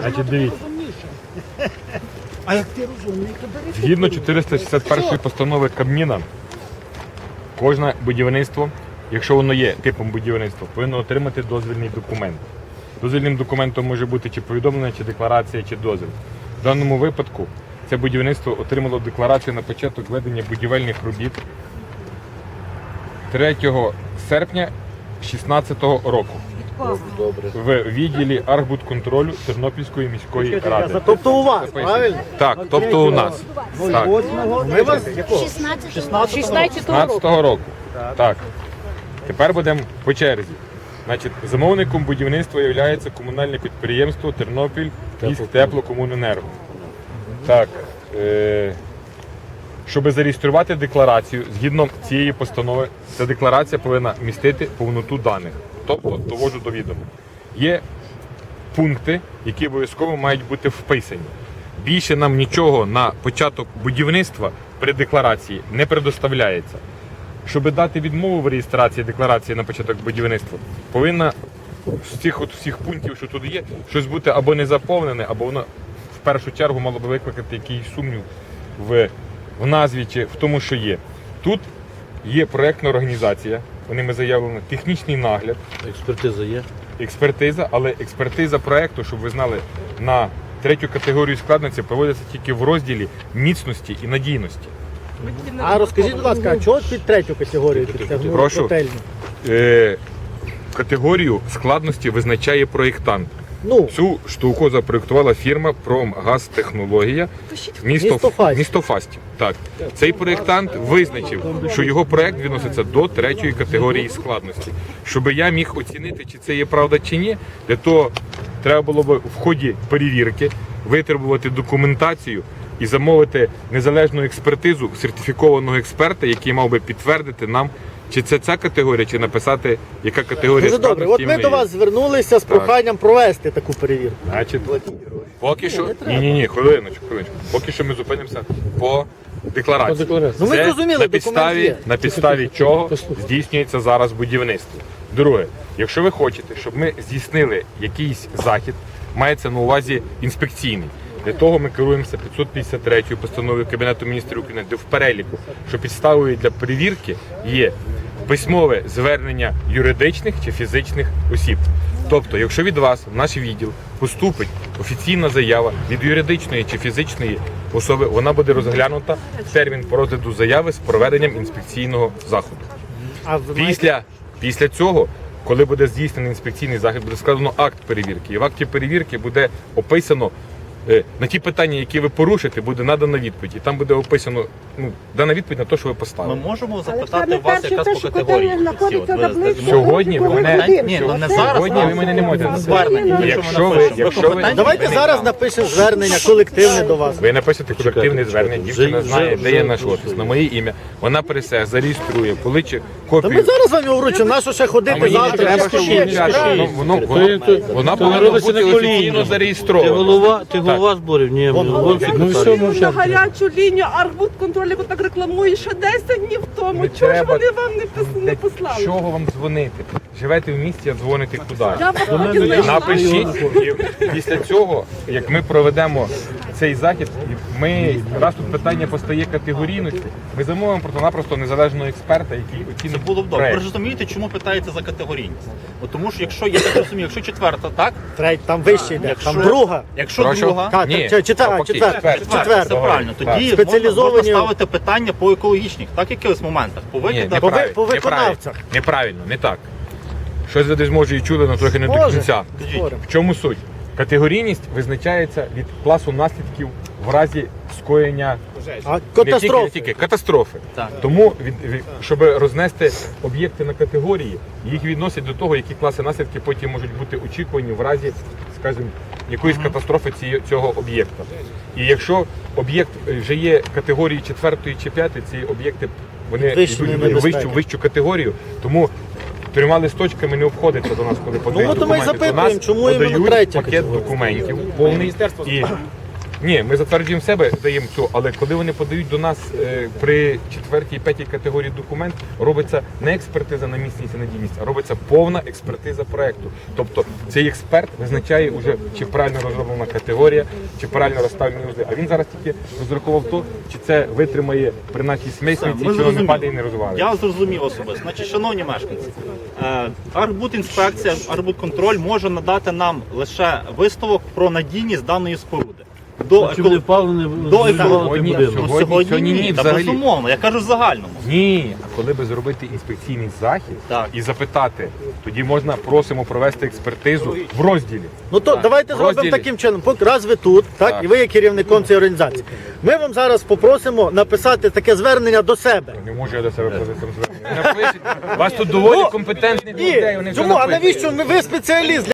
Значить, дивіться. А як ти розумний, то бери. Згідно 461 постанови Кабміна, кожне будівництво, якщо воно є типом будівництва, повинно отримати дозвільний документ. Дозвільним документом може бути чи повідомлення, чи декларація, чи дозвіл. В даному випадку це будівництво отримало декларацію на початок ведення будівельних робіт 3 серпня 2016 року в відділі Архбудконтролю Тернопільської міської ради. Тобто у вас, правильно? Так, тобто у нас. Так. Ми вас якого? 16 15 року. Так. Тепер будемо по черзі. Значить, замовником будівництва є комунальне підприємство Тернопіль міст теплокомуненерго. Так. Е- щоб зареєструвати декларацію, згідно цієї постанови, ця декларація повинна містити повноту даних. Тобто доводжу до відома. Є пункти, які обов'язково мають бути вписані. Більше нам нічого на початок будівництва при декларації не предоставляється. Щоб дати відмову в реєстрації декларації на початок будівництва, повинна з цих от всіх пунктів, що тут є, щось бути або не заповнене, або воно в першу чергу мало би викликати якийсь сумнів в, в назві чи в тому, що є. Тут є проєктна організація, ними заявлено технічний нагляд, Експертиза є. експертиза, але експертиза проекту, щоб ви знали, на третю категорію складності проводиться тільки в розділі міцності і надійності. А розкажіть, будь ласка, а чого під третю категорію підтягнули Прошу. котельню? Е, категорію складності визначає проєктант. Ну, Цю штуку запроєктувала фірма Промгазтехнологія місто, Місто Фастів. місто Фастів. Так. Цей проєктант визначив, що його проєкт відноситься до третьої категорії складності. Щоб я міг оцінити, чи це є правда чи ні, для того треба було б в ході перевірки витребувати документацію і замовити незалежну експертизу сертифікованого експерта, який мав би підтвердити нам, чи це ця категорія, чи написати, яка категорія дуже добре. От ми до вас звернулися з проханням провести таку перевірку. Значить, поки що ні, ні, ні, хвилиночку, хвилиночку. Поки що ми зупинимося по декларації. По декларації. Ну, ми Це зрозуміли, на документ підставі, є. на підставі чого здійснюється зараз будівництво. Друге, якщо ви хочете, щоб ми здійснили якийсь захід, мається на увазі інспекційний. Для того ми керуємося 553 постановою Кабінету міністрів України, де в переліку, що підставою для перевірки є письмове звернення юридичних чи фізичних осіб. Тобто, якщо від вас в наш відділ поступить офіційна заява від юридичної чи фізичної особи, вона буде розглянута в термін по розгляду заяви з проведенням інспекційного заходу. Після, після цього, коли буде здійснений інспекційний захід, буде складено акт перевірки. І в акті перевірки буде описано на ті питання, які ви порушите, буде надана відповідь. І там буде описано ну, дана відповідь на те, що ви Ми можемо запитати вас якраз те, по категорії. Сьогодні ви мене- Ні, ну не зараз. Сьогодні ви мене не можете звернення. Якщо ви- якщо ви- Давайте зараз напишемо звернення колективне до вас. Ви напишете колективне звернення, дівчина знає, де є наш офіс, на моє ім'я. Вона пересяє, зареєструє, поличе Та ми зараз вам його вручимо, нащо ще ходити завтра? треба, Пішки щоб. Воно- воно- воно- робиться бути офіційно Ти зареєстрована. голова, ти голова зборів? Ні, голова Ну все, на гарячу лінію Архбудконтролю бо так рекламує ще 10 днів тому. Не Чого ж треба. вони вам не, пис- не послали? Чого вам дзвонити? Живете в місті, а дзвоните куди? Я вам Напишіть і після цього, як ми проведемо цей захід, і ми раз тут питання постає категорійності, ми замовимо просто-напросто незалежного експерта, який Це оцінить було б добре. Ви ж розумієте, чому питається за категорійність? От тому що якщо я так розумію, якщо четверта, так? Треть, там вище йде, там друга. Якщо Прошу? друга, Та, Ні, чи- четверта, навпаки, четверта, четверта. четверта, четверта. це правильно. Тоді Спеціалізовані- можна, можна ставити питання по екологічних, так якихось моментах. По Ні, викидах. неправильно, по виконавцях. неправильно, не так. Щось ви десь може і чули, але трохи не до Може. кінця. Спорим. В чому суть? Категорійність визначається від класу наслідків в разі скоєння А не тільки, не катастрофи. тільки катастрофи. Так. Тому від, від- щоб рознести об'єкти на категорії, їх відносять до того, які класи наслідки потім можуть бути очікувані в разі, скажімо, якоїсь катастрофи ці- цього об'єкта. І якщо об'єкт е, вже є категорії 4 чи 5, ці об'єкти вони йдуть в вищу, вищу категорію, тому трьома листочками не обходиться до нас, коли подають Ну, от ми документи. Запитуємо, чому іменно подають третя пакет категорія? документів повний і Ні, ми затверджуємо себе, даємо цю, але коли вони подають до нас е, при четвертій, п'ятій категорії документ, робиться не експертиза на міцність і надійність, а робиться повна експертиза проекту. Тобто цей експерт визначає уже, чи правильно розроблена категорія, чи правильно розставлені узли. А він зараз тільки розраховував то, чи це витримає при нашій смисниці, Ми чи воно не падає і не розвалиться. Я зрозумів особисто. Значить, шановні мешканці, е, Арбудінспекція, Арбудконтроль може надати нам лише висновок про надійність даної споруди. До Чи не впали, До не Сьогодні- будинок. Ну, Сьогодні- сьогодні, сьогодні ні, ні, та взагалі. безумовно. Я кажу в загальному. Ні, а коли би зробити інспекційний захід Так. і запитати, тоді можна просимо провести експертизу в розділі. Ну то Так, давайте в зробимо розділі. таким чином. Поки раз ви тут, так, Так. і ви є керівником цієї організації. Ми вам зараз попросимо написати таке звернення до себе. Не можу я до себе позицію звернути. Напишіть. У вас тут доволі компетентних людей. Вони все чому? А напишуть. навіщо ми ви спеціаліст?